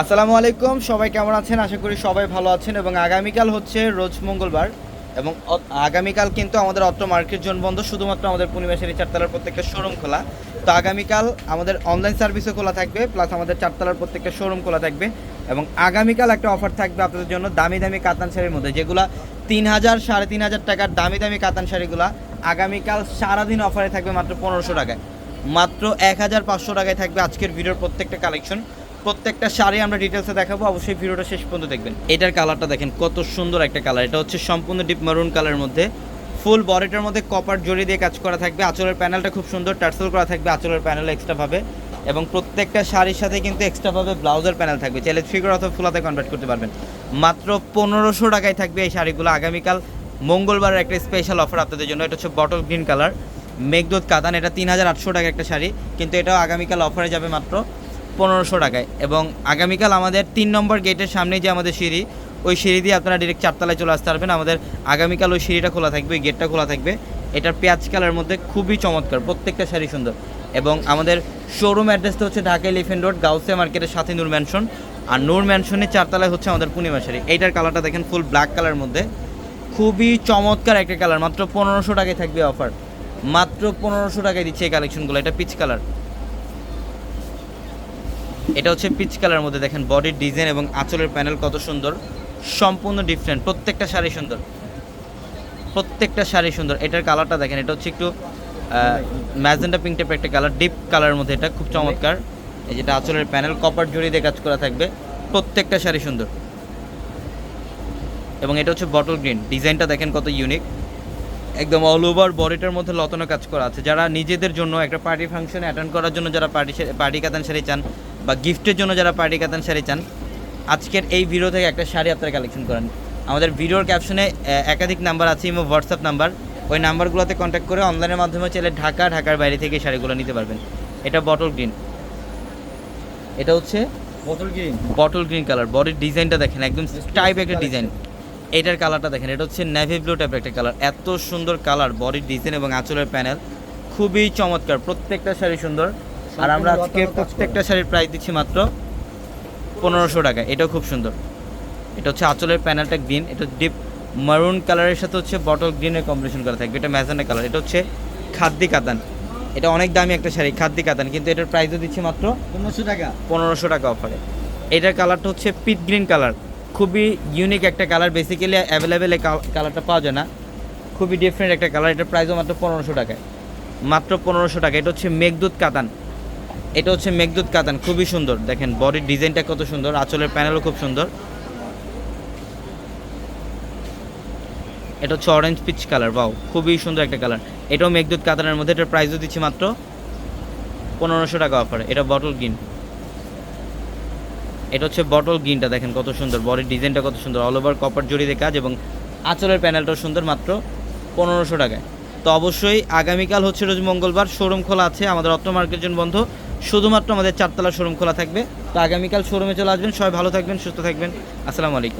আসসালামু আলাইকুম, সবাই কেমন আছেন? আশা করি সবাই ভালো আছেন এবং আগামীকাল হচ্ছে রোজ মঙ্গলবার এবং আগামীকাল কিন্তু আমাদের অত্র মার্কেট জোন বন্ধ, শুধুমাত্র আমাদের পূর্ণিমাশারি চারতলার প্রত্যেকটা শোরুম খোলা। তো আগামীকাল আমাদের অনলাইন সার্ভিসও খোলা থাকবে প্লাস আমাদের চারতলার প্রত্যেকটা শোরুম খোলা থাকবে এবং আগামীকাল একটা অফার থাকবে আপনাদের জন্য দামি দামি কাতান শাড়ির মধ্যে, যেগুলা তিন হাজার সাড়ে তিন হাজার টাকার দামি দামি কাতান শাড়িগুলা আগামীকাল সারাদিন অফারে থাকবে মাত্র পনেরোশো টাকায়। মাত্র এক হাজার পাঁচশো টাকায় থাকবে আজকের ভিডিওর প্রত্যেকটা কালেকশন প্রত্যেকটা শাড়ি আমরা ডিটেলসে দেখাবো, অবশ্যই ভিডিওটা শেষ পর্যন্ত দেখবেন। এটার কালারটা দেখেন, কত সুন্দর একটা কালার এটা হচ্ছে সম্পূর্ণ ডিপ মারুন কালারের মধ্যে। ফুল বডিটার মধ্যে কপার জড়ি দিয়ে কাজ করা থাকবে। আঁচলের প্যানেলটা খুব সুন্দর, টার্সেল করা থাকবে আঁচলের প্যানেল এক্সট্রাভাবে এবং প্রত্যেকটা শাড়ির সাথে কিন্তু এক্সট্রাভাবে ব্লাউজের প্যানেল থাকবে। চাইলে ফিগার অথবা ফুলাতে কনভার্ট করতে পারবেন। মাত্র পনেরোশো টাকায় থাকবে এই শাড়িগুলো। আগামীকাল মঙ্গলবারের একটা স্পেশাল অফার আপনাদের জন্য। এটা হচ্ছে বটল গ্রিন কালার মেঘদূত কাতান, এটা তিন হাজার আটশো টাকা একটা শাড়ি। কিন্তু এটাও আগামীকাল অফারে যাবে মাত্র পনেরোশো টাকায়। এবং আগামীকাল আমাদের তিন নম্বর গেটের সামনে যে আমাদের সিঁড়ি, ওই সিঁড়ি দিয়ে আপনারা ডিরেক্ট চারতলায় চলে আসতে পারবেন। আমাদের আগামীকাল ওই সিঁড়িটা খোলা থাকবে, ওই গেটটা খোলা থাকবে। এটার পেঁয়াজ কালার মধ্যে খুবই চমৎকার, প্রত্যেকটা শাড়ি সুন্দর। এবং আমাদের শোরুম অ্যাড্রেসটা হচ্ছে ঢাকা এলিফেন্ট রোড গাউসিয়া মার্কেটের সাথে নূর ম্যানশন আর নূর ম্যানশনের চারতলায় হচ্ছে আমাদের পূর্ণিমা শাড়ি। এইটার কালারটা দেখেন ফুল ব্ল্যাক কালার মধ্যে। খুবই চমৎকার একটা কালার মাত্র পনেরোশো টাকায় থাকবে অফার মাত্র পনেরোশো টাকায় দিচ্ছে এই কালেকশনগুলো এটা পিচ কালার এটা হচ্ছে পিচ কালার মধ্যে দেখেন বডির ডিজাইন এবং আঁচলের প্যানেল কত সুন্দর, সম্পূর্ণ ডিফারেন্ট প্রত্যেকটা শাড়ি সুন্দর। প্রত্যেকটা শাড়ি সুন্দর। এটার কালারটা দেখেন, এটা হচ্ছে একটু ম্যাজেন্ডা পিঙ্ক টাইপের একটা কালার ডিপ কালারের মধ্যে এটা, খুব চমৎকার। এই যেটা আঁচলের প্যানেল কপার জড়ি দিয়ে কাজ করা থাকবে, প্রত্যেকটা শাড়ি সুন্দর। এবং এটা হচ্ছে বটল গ্রিন ডিজাইনটা দেখেন কত ইউনিক একদম অল ওভার বডিটার মধ্যে লতানো কাজ করা আছে। যারা নিজেদের জন্য একটা পার্টি ফাংশনে অ্যাটেন্ড করার জন্য যারা পার্টি পার্টি কাতান শাড়ি চান বা গিফটের জন্য যারা পার্টি কাতান শাড়ি চান আজকের এই ভিডিও থেকে একটা শাড়ি আপনারা কালেকশন করেন। আমাদের ভিডিওর ক্যাপশনে একাধিক নাম্বার আছে ইমো হোয়াটসঅ্যাপ নাম্বার ওই নাম্বারগুলোতে কন্ট্যাক্ট করে অনলাইনের মাধ্যমে চাইলে ঢাকা ঢাকার বাইরে থেকে শাড়িগুলো নিতে পারবেন। এটা বটল গ্রিন এটা হচ্ছে bottle green bottle green colour বডির ডিজাইনটা দেখেন একদম টাইপ একটা ডিজাইন এটার কালারটা দেখেন এটা হচ্ছে নেভি ব্লু টাইপের একটা কালার এত সুন্দর কালার বডির ডিজাইন এবং আঁচলের প্যানেল খুবই চমৎকার প্রত্যেকটা শাড়ি সুন্দর। আর আমরা আজকে প্রত্যেকটা শাড়ির প্রাইস দিচ্ছি মাত্র পনেরোশো টাকা। এটাও খুব সুন্দর। এটা হচ্ছে আঁচলের প্যানেলটা গ্রিন এটা ডিপ মারুন কালারের সাথে হচ্ছে বটল গ্রিনের কম্বিনেশন করা থাকবে। এটা ম্যাজেন্ডা কালার এটা হচ্ছে খাদ্দি কাতান। এটা অনেক দামি একটা শাড়ি খাদ্দি কাতান কিন্তু এটার প্রাইসও দিচ্ছি মাত্র পনেরোশো টাকা। পনেরোশো টাকা অফারে এটার কালারটা হচ্ছে পিট গ্রিন কালার খুবই ইউনিক একটা কালার বেসিক্যালি অ্যাভেলেবেল এই কালারটা পাওয়া যায় না। খুবই ডিফারেন্ট একটা কালার এটার প্রাইসও মাত্র পনেরোশো টাকায়। মাত্র পনেরোশো টাকা। এটা হচ্ছে মেঘদূত কাতান। এটা হচ্ছে মেঘদূত কাতান, খুবই সুন্দর। দেখেন বডির ডিজাইনটা কত সুন্দর, আঁচলের প্যানেলও খুব সুন্দর। এটা হচ্ছে অরেঞ্জ পিচ কালার বাউ খুবই সুন্দর একটা কালার এটাও মেঘদূত কাতানের মধ্যে, এটার প্রাইসও দিচ্ছি মাত্র পনেরোশো টাকা অফার এটা বটল গ্রিন এটা হচ্ছে বটল গ্রিনটা দেখেন কত সুন্দর বডির ডিজাইনটা কত সুন্দর। অল ওভার কপার জড়িতে কাজ এবং আঁচলের প্যানেলটাও সুন্দর, মাত্র পনেরোশো টাকায়। তো অবশ্যই আগামীকাল হচ্ছে রোজ মঙ্গলবার শোরুম খোলা আছে আমাদের অত্র মার্কেট জন্য বন্ধ শুধুমাত্র আমাদের চারতলা শোরুম খোলা থাকবে। তো আগামীকাল শোরুমে চলে আসবেন। সবাই ভালো থাকবেন, সুস্থ থাকবেন। আসসালামু আলাইকুম।